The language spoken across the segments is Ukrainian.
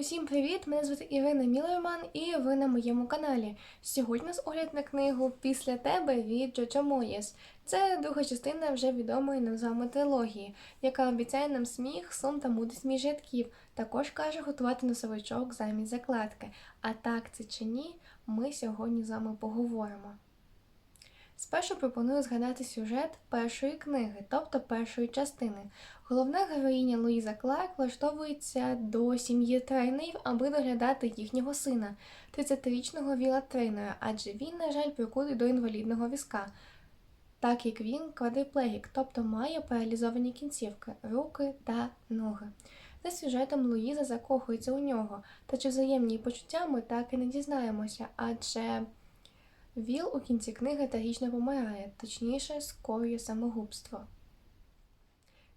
Усім привіт! Мене звати Ірина Мілерман і ви на моєму каналі. Сьогодні у нас огляд на книгу Після тебе від Джоджо Моєс. Це друга частина вже відомої нам з вами трилогії, яка обіцяє нам сміх, сум та мудрість між рядків. Також каже готувати носовичок замість закладки. А так це чи ні, ми сьогодні з вами поговоримо. Спершу пропоную згадати сюжет першої книги, тобто першої частини. Головна героїня Луїза Кларк влаштовується до сім'ї трейнерів, аби доглядати їхнього сина, 30-річного Віла Трейнера, адже він, на жаль, прикутий до інвалідного візка, так як він квадриплегік, тобто має паралізовані кінцівки, руки та ноги. За сюжетом Луїза закохується у нього, та чи взаємні почуття ми так і не дізнаємося, адже Віл у кінці книги трагічно помирає, точніше, скоює самогубство.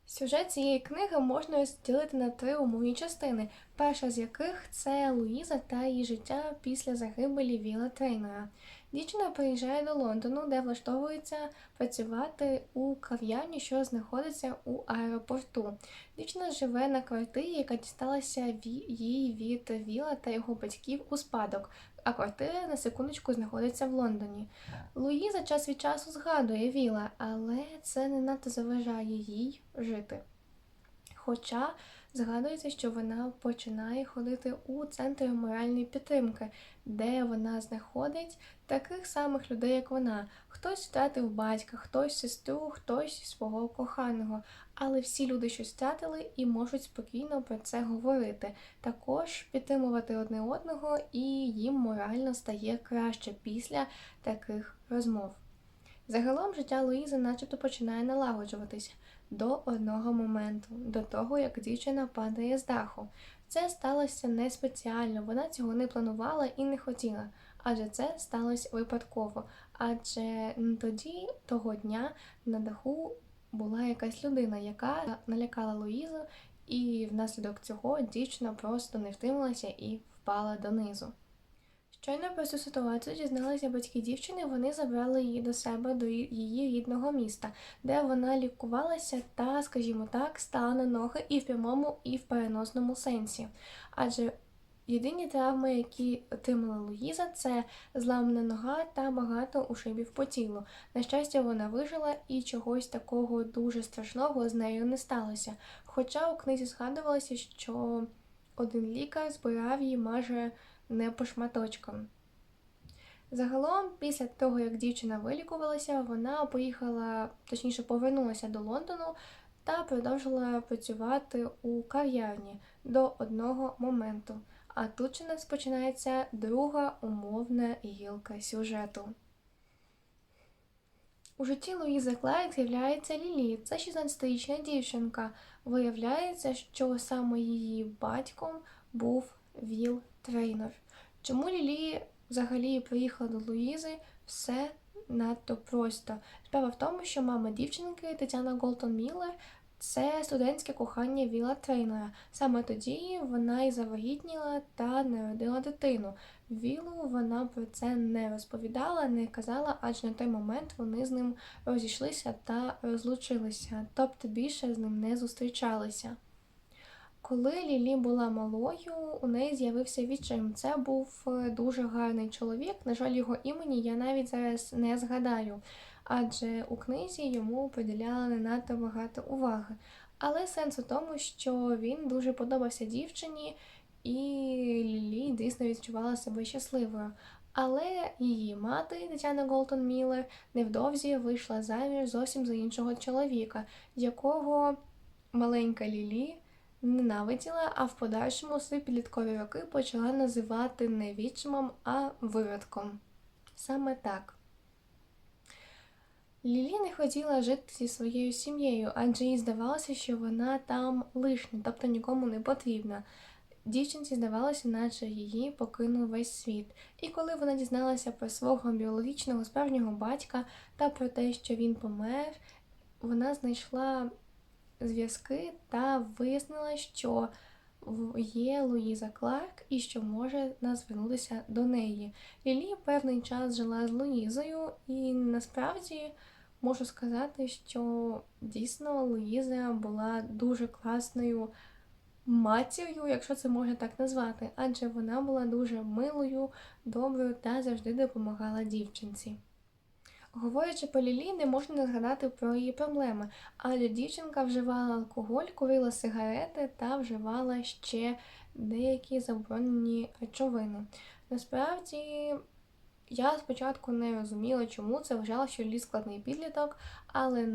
Сюжет цієї книги можна розділити на три умовні частини, перша з яких це Луїза та її життя після загибелі Віла Трейнера. Дівчина приїжджає до Лондону, де влаштовується працювати у кав'ярні, що знаходиться у аеропорту. Дівчина живе на квартирі, яка дісталася їй від Віла та його батьків у спадок, а квартира на секундочку знаходиться в Лондоні. Луїза час від часу згадує Віла, але це не надто заважає їй жити. Хоча згадується, що вона починає ходити у центр моральної підтримки, де вона знаходить таких самих людей, як вона. Хтось втратив батька, хтось сестру, хтось свого коханого. Але всі люди щось втратили і можуть спокійно про це говорити. Також підтримувати одне одного, і їм морально стає краще після таких розмов. Загалом життя Луїзи начебто починає налагоджуватися до одного моменту, до того, як дівчина падає з даху. Це сталося не спеціально, вона цього не планувала і не хотіла, адже це сталося випадково. Адже тоді, того дня, на даху була якась людина, яка налякала Луїзу, і внаслідок цього дівчина просто не втрималася і впала донизу. Щойно про цю ситуацію дізналися батьки дівчини, вони забрали її до себе до її рідного міста, де вона лікувалася та, скажімо так, стала на ноги і в прямому, і в переносному сенсі. Адже єдині травми, які отримала Луїза, це зламана нога та багато ушибів по тілу. На щастя, вона вижила і чогось такого дуже страшного з нею не сталося. Хоча у книзі згадувалося, що один лікар збирав її майже не по шматочкам. Загалом, після того, як дівчина вилікувалася, вона поїхала, точніше, повернулася до Лондону та продовжила працювати у кав'ярні до одного моменту. А тут же нас починається друга умовна гілка сюжету. У житті Луїзи Клайк з'являється Лілі. Це 16-річна дівчинка. Виявляється, що саме її батьком був Віл Трейнер. Чому Лілі взагалі приїхала до Луїзи? Все надто просто. Справа в тому, що мама дівчинки Тетяна Голтон Міллер це студентське кохання Віла Трейнера. Саме тоді вона і завагітніла та народила дитину. Вілу вона про це не розповідала, не казала, адже на той момент вони з ним розійшлися та розлучилися, тобто більше з ним не зустрічалися. Коли Лілі була малою, у неї з'явився відчим. Це був е, дуже гарний чоловік. На жаль, його імені я навіть зараз не згадаю, адже у книзі йому приділяли не надто багато уваги. Але сенс у тому, що він дуже подобався дівчині, і Лілі дійсно відчувала себе щасливою. Але її мати Тетяна Голтон Міллер невдовзі вийшла заміж зовсім за іншого чоловіка, якого маленька Лілі ненавиділа, а в подальшому свої підліткові роки почала називати не відчимом, а виродком. Саме так. Лілі не хотіла жити зі своєю сім'єю, адже їй здавалося, що вона там лишня, тобто нікому не потрібна. Дівчинці здавалося, наче її покинув весь світ. І коли вона дізналася про свого біологічного справжнього батька та про те, що він помер, вона знайшла зв'язки та вияснила, що є Луїза Кларк і що може нас звернутися до неї. Лілі певний час жила з Луїзою, і насправді можу сказати, що дійсно Луїза була дуже класною матір'ю, якщо це можна так назвати, адже вона була дуже милою, доброю та завжди допомагала дівчинці. Говорячи по Лілі, не можна не згадати про її проблеми, адже дівчинка вживала алкоголь, курила сигарети та вживала ще деякі заборонені речовини. Насправді, я спочатку не розуміла, чому це вважала, що Лі складний підліток, але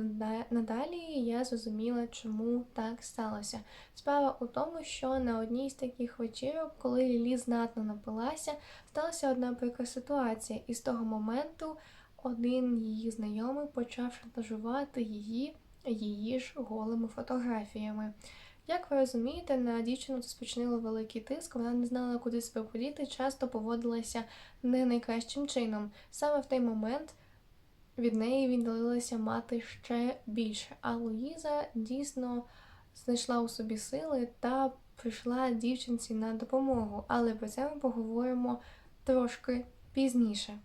надалі я зрозуміла, чому так сталося. Справа у тому, що на одній з таких вечірок, коли Лілі знатно напилася, сталася одна прикра ситуація, і з того моменту один її знайомий почав шантажувати її її ж голими фотографіями. Як ви розумієте, на дівчину це спочинило великий тиск, вона не знала, куди себе подіти, часто поводилася не найкращим чином. Саме в той момент від неї віддалилася мати ще більше. А Луїза дійсно знайшла у собі сили та прийшла дівчинці на допомогу. Але про це ми поговоримо трошки пізніше.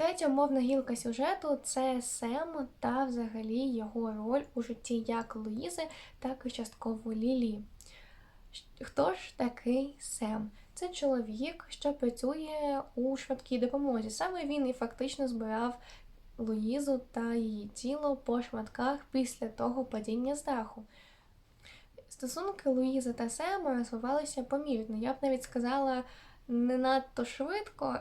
Третя мовна гілка сюжету це Сем та взагалі його роль у житті як Луїзи, так і частково Лілі. Хто ж такий Сем? Це чоловік, що працює у швидкій допомозі. Саме він і фактично збирав Луїзу та її тіло по шматках після того падіння з даху. Стосунки Луїзи та Сема розвивалися помірно. Я б навіть сказала не надто швидко,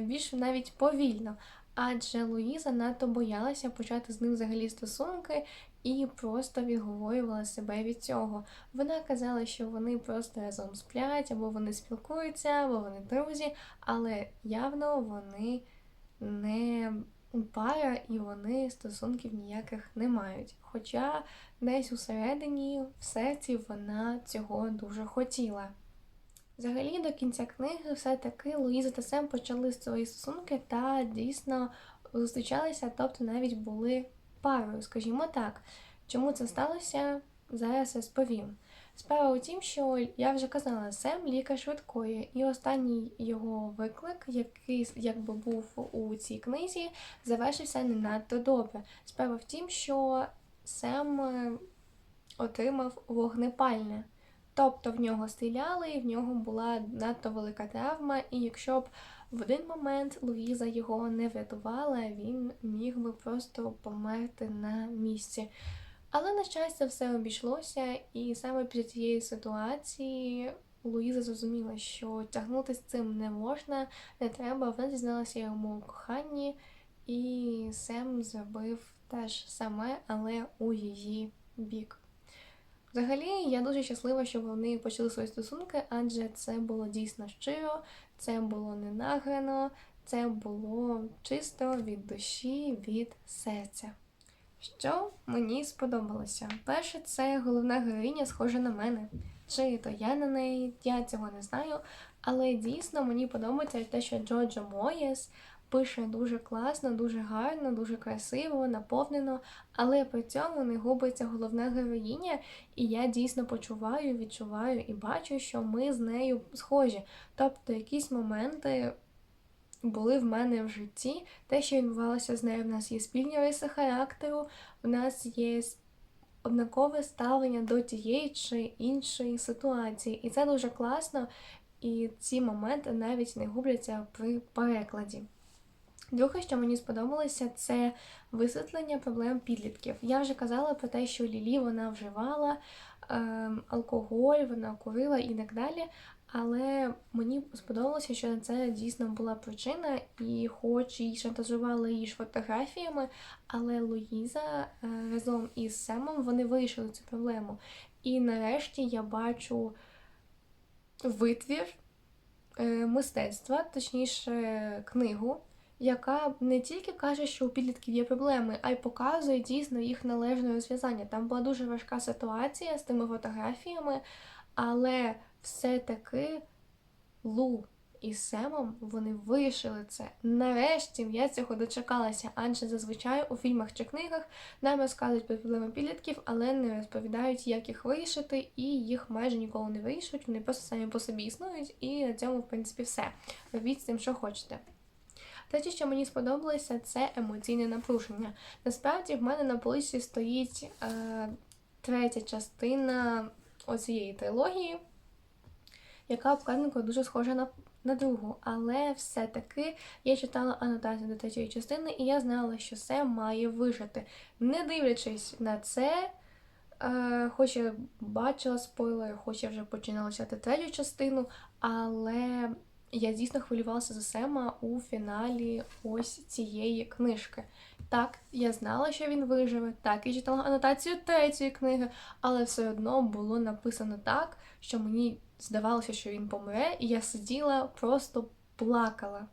більш навіть повільно. Адже Луїза надто боялася почати з ним взагалі стосунки і просто відговорювала себе від цього. Вона казала, що вони просто разом сплять, або вони спілкуються, або вони друзі, але явно вони не пара і вони стосунків ніяких не мають. Хоча десь усередині, в серці вона цього дуже хотіла. Взагалі, до кінця книги все-таки Луїза та Сем почали свої стосунки та дійсно зустрічалися, тобто навіть були парою, скажімо так. Чому це сталося? Зараз розповім. Справа у тім, що я вже казала, Сем лікар швидкої, і останній його виклик, який якби був у цій книзі, завершився не надто добре. Справа в тім, що Сем е, отримав вогнепальне. Тобто в нього стріляли, і в нього була надто велика травма, і якщо б в один момент Луїза його не врятувала, він міг би просто померти на місці. Але, на щастя, все обійшлося, і саме після цієї ситуації Луїза зрозуміла, що тягнути з цим не можна, не треба. Вона дізналася йому у коханні, і Сем зробив те ж саме, але у її бік. Взагалі, я дуже щаслива, що вони почали свої стосунки, адже це було дійсно щиро, це було не награно, це було чисто від душі, від серця. Що мені сподобалося? Перше, це головна героїня схожа на мене. Чи то я на неї, я цього не знаю. Але дійсно мені подобається те, що Джоджо Моєс пише дуже класно, дуже гарно, дуже красиво, наповнено, але при цьому не губиться головна героїня, і я дійсно почуваю, відчуваю і бачу, що ми з нею схожі. Тобто якісь моменти. Були в мене в житті, те, що відбувалося з нею, в нас є спільні риси характеру, в нас є однакове ставлення до тієї чи іншої ситуації. І це дуже класно, і ці моменти навіть не губляться при перекладі. Друге, що мені сподобалося, це висвітлення проблем підлітків. Я вже казала про те, що Лілі вона вживала е, алкоголь, вона курила і так далі. Але мені сподобалося, що це дійсно була причина, і хоч її шантажували її ж фотографіями, але Луїза е, разом із Семом вони вирішили цю проблему. І нарешті я бачу витвір е, мистецтва, точніше, книгу, яка не тільки каже, що у підлітків є проблеми, а й показує дійсно їх належне розв'язання. Там була дуже важка ситуація з тими фотографіями, але все-таки Лу і Семом вони вирішили це. Нарешті я цього дочекалася, адже зазвичай у фільмах чи книгах нам розказують про проблеми підлітків, але не розповідають, як їх вирішити, і їх майже ніколи не вирішують. Вони просто самі по собі існують, і на цьому, в принципі, все. Робіть з тим, що хочете. Третє, що мені сподобалося, це емоційне напруження. Насправді, в мене на полиці стоїть е, третя частина оцієї трилогії, яка обкладинкою дуже схожа на, на другу. Але все-таки я читала анотацію до третьої частини, і я знала, що це має вижити. Не дивлячись на це, е, хоч я бачила спойлери, хоч я вже починала читати третю частину, але я дійсно хвилювалася за Сема у фіналі ось цієї книжки. Так, я знала, що він виживе, так, я читала анотацію третьої книги, але все одно було написано так, що мені здавалося, що він помре, і я сиділа, просто плакала.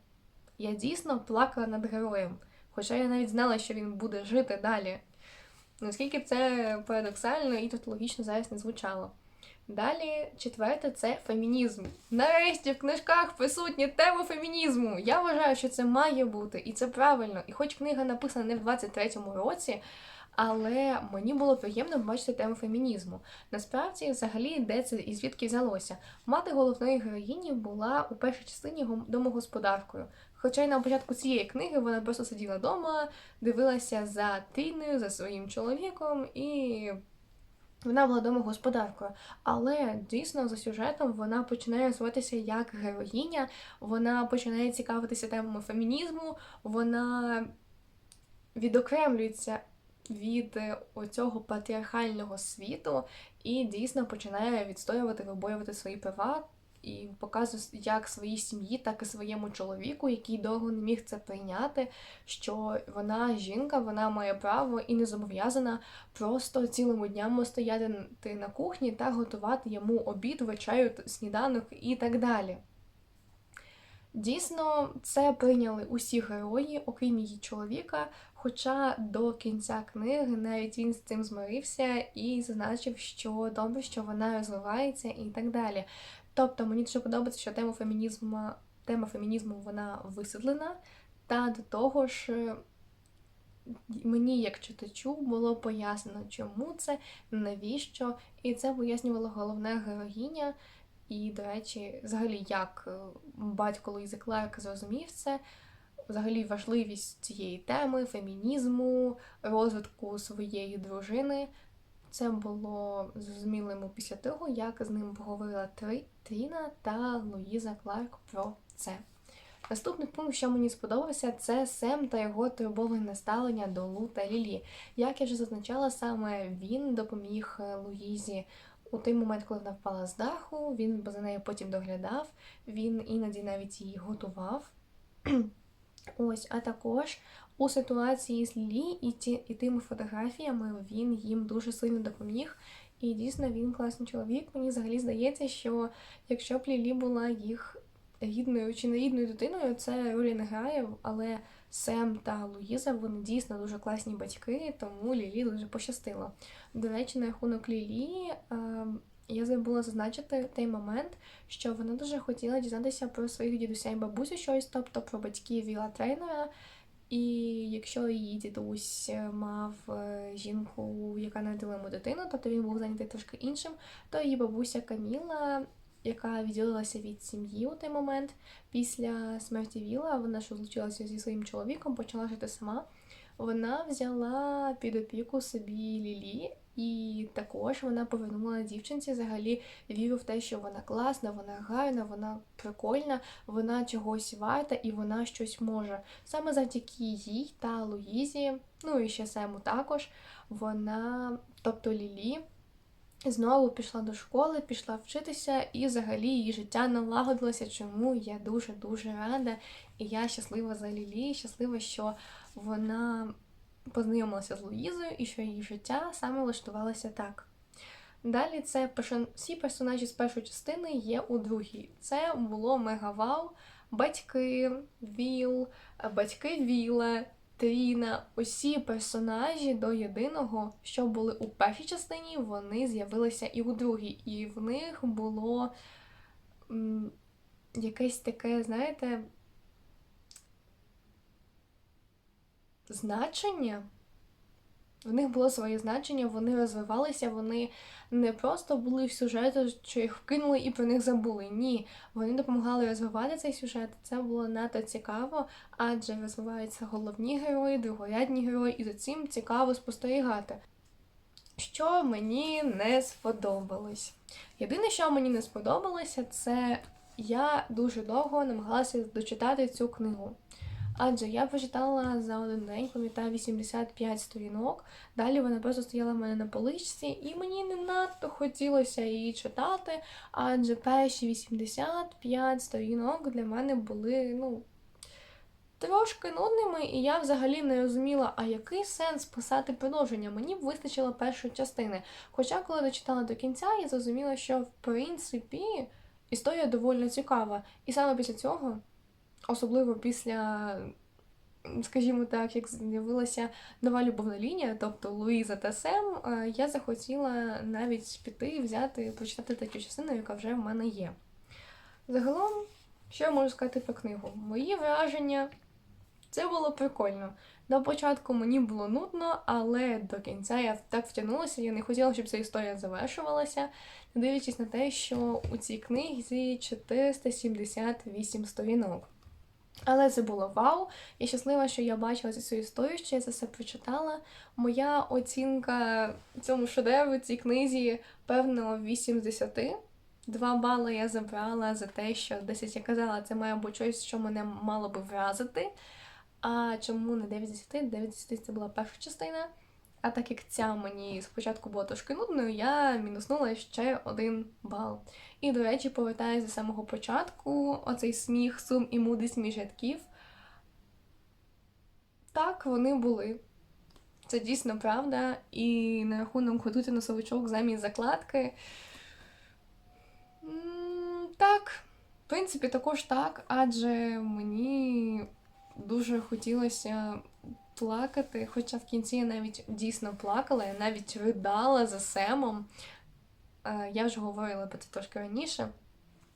Я дійсно плакала над героєм, хоча я навіть знала, що він буде жити далі. Наскільки це парадоксально і тавтологічно зараз не звучало. Далі, четверте, це фемінізм. Нарешті в книжках присутня тема фемінізму. Я вважаю, що це має бути, і це правильно. І хоч книга написана не в 23-му році, але мені було приємно бачити тему фемінізму. Насправді, взагалі, де це і звідки взялося? Мати головної героїні була у першій частині домогосподаркою. Хоча й на початку цієї книги вона просто сиділа вдома, дивилася за Тіною, за своїм чоловіком і. Вона була домогосподаркою, але дійсно за сюжетом вона починає розвиватися як героїня, вона починає цікавитися темами фемінізму, вона відокремлюється від е, оцього патріархального світу і дійсно починає відстоювати, вибоювати свої права. І показує як своїй сім'ї, так і своєму чоловіку, який довго не міг це прийняти, що вона жінка, вона має право і не зобов'язана просто цілими днями стояти на кухні та готувати йому обід, вечерю, сніданок і так далі. Дійсно, це прийняли усі герої, окрім її чоловіка. Хоча до кінця книги навіть він з цим змирився і зазначив, що добре, що вона розвивається і так далі. Тобто мені дуже подобається, що тема фемінізму, тема фемінізму вона висвітлена, та до того ж. е, Мені, як читачу, було пояснено, чому це, навіщо, і це пояснювала головна героїня. І, до речі, взагалі, як е, батько Луїзи Кларк зрозумів це, взагалі важливість цієї теми, фемінізму, розвитку своєї дружини. Це було зрозуміло йому після того, як з ним поговорила Тріна та Луїза Кларк про це. Наступний пункт, що мені сподобався, це Сем та його турбоване ставлення до Лу та Лілі. Як я вже зазначала, саме він допоміг е, Луїзі у той момент, коли вона впала з даху, він за нею потім доглядав, він іноді навіть її готував. Ось, а також у ситуації з Лілі і, ті, і тими фотографіями він їм дуже сильно допоміг. І дійсно він класний чоловік. Мені взагалі здається, що якщо б Лілі була їх рідною чи не рідною дитиною, це ролі не грає, але Сем та Луїза вони дійсно дуже класні батьки, тому Лілі дуже пощастило. До речі, на рахунок Лілі. Е, я забула зазначити той момент, що вона дуже хотіла дізнатися про своїх дідуся і бабусю щось, тобто про батьків Віла тренера. І якщо її дідусь мав е, жінку, яка народила йому дитину, тобто він був зайнятий трошки іншим, то її бабуся Каміла, яка відділилася від сім'ї у той момент після смерті Віла, вона ж розлучилася зі своїм чоловіком, почала жити сама. Вона взяла під опіку собі Лілі, і також вона повернула дівчинці взагалі віру в те, що вона класна, вона гарна, вона прикольна, вона чогось варта і вона щось може. Саме завдяки їй та Луїзі, ну і ще Сему також, вона, тобто Лілі, знову пішла до школи, пішла вчитися, і взагалі її життя налагодилося, чому я дуже-дуже рада. І я щаслива за Лілі, щаслива, що вона познайомилася з Луїзою і що її життя саме влаштувалося так. Далі це всі персонажі з першої частини є у другій. Це було мегавау, батьки, Віл, батьки Віла, Тріна. Усі персонажі до єдиного, що були у першій частині, вони з'явилися і у другій. І в них було м, якесь таке, знаєте, значення. В них було своє значення, вони розвивалися, вони не просто були в сюжеті, що їх вкинули і про них забули. Ні, вони допомагали розвивати цей сюжет. Це було надто цікаво, адже розвиваються головні герої, другорядні герої, і за цим цікаво спостерігати. Що мені не сподобалось. Єдине, що мені не сподобалося, це я дуже довго намагалася дочитати цю книгу. Адже я прочитала за один день, пам'ятаю, 85 сторінок. Далі вона просто стояла в мене на поличці, і мені не надто хотілося її читати, адже перші 85 сторінок для мене були, ну, трошки нудними, і я взагалі не розуміла, а який сенс писати продовження. Мені б вистачило першої частини. Хоча, коли дочитала до кінця, я зрозуміла, що в принципі історія доволі цікава. І саме після цього, особливо після, скажімо так, як з'явилася нова любовна лінія, тобто Луїза та Сем, е, я захотіла навіть піти, взяти, прочитати таку частину, яка вже в мене є. Загалом, що я можу сказати про книгу? Мої враження. Це було прикольно. На початку мені було нудно, але до кінця я так втягнулася, я не хотіла, щоб ця історія завершувалася, дивлячись на те, що у цій книзі 478 сторінок. Але це було вау. Я щаслива, що я бачила цю історію, що я це все прочитала. Моя оцінка цьому шедевру, цій книзі, певно, 8 з 10. Два бали я забрала за те, що 10 я казала, це має бути щось, що мене мало би вразити. А чому не 9 з 10? 9 з 10 це була перша частина. А так як ця мені спочатку була трошки нудною, я мінуснула ще один бал. І, до речі, повертаюся до самого початку, оцей сміх, сум і мудрість між рядків. Так, вони були. Це дійсно правда. І на рахунок готуйте носовичок замість закладки. Так, в принципі, також так, адже мені дуже хотілося плакати, хоча в кінці я навіть дійсно плакала, я навіть ридала за Семом. Е, Я вже говорила про це трошки раніше.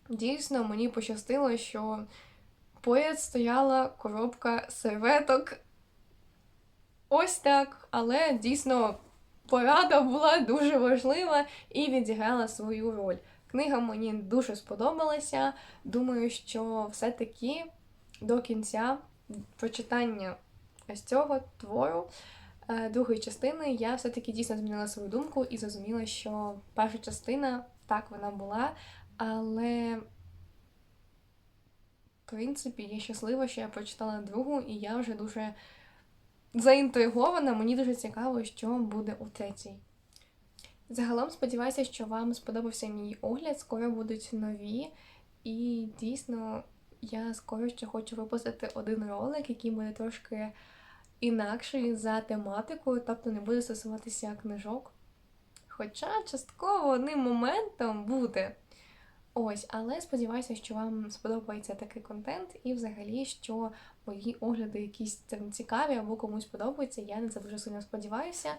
Дійсно, мені пощастило, що поряд стояла коробка серветок. Ось так. Але дійсно порада була дуже важлива і відіграла свою роль. Книга мені дуже сподобалася. Думаю, що все-таки до кінця прочитання ось цього твору е, другої частини я все-таки дійсно змінила свою думку і зрозуміла, що перша частина так вона була, але в принципі я щаслива, що я прочитала другу, і я вже дуже заінтригована. Мені дуже цікаво, що буде у третій. Загалом сподіваюся, що вам сподобався мій огляд. Скоро будуть нові, і дійсно я скоро ще хочу випустити один ролик, який буде трошки інакший за тематикою, тобто не буде стосуватися книжок. Хоча частково одним моментом буде. Ось, але сподіваюся, що вам сподобається такий контент, і взагалі, що мої огляди якісь там цікаві або комусь подобаються. Я на це дуже сильно сподіваюся.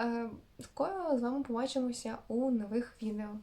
Е, Скоро з вами побачимося у нових відео.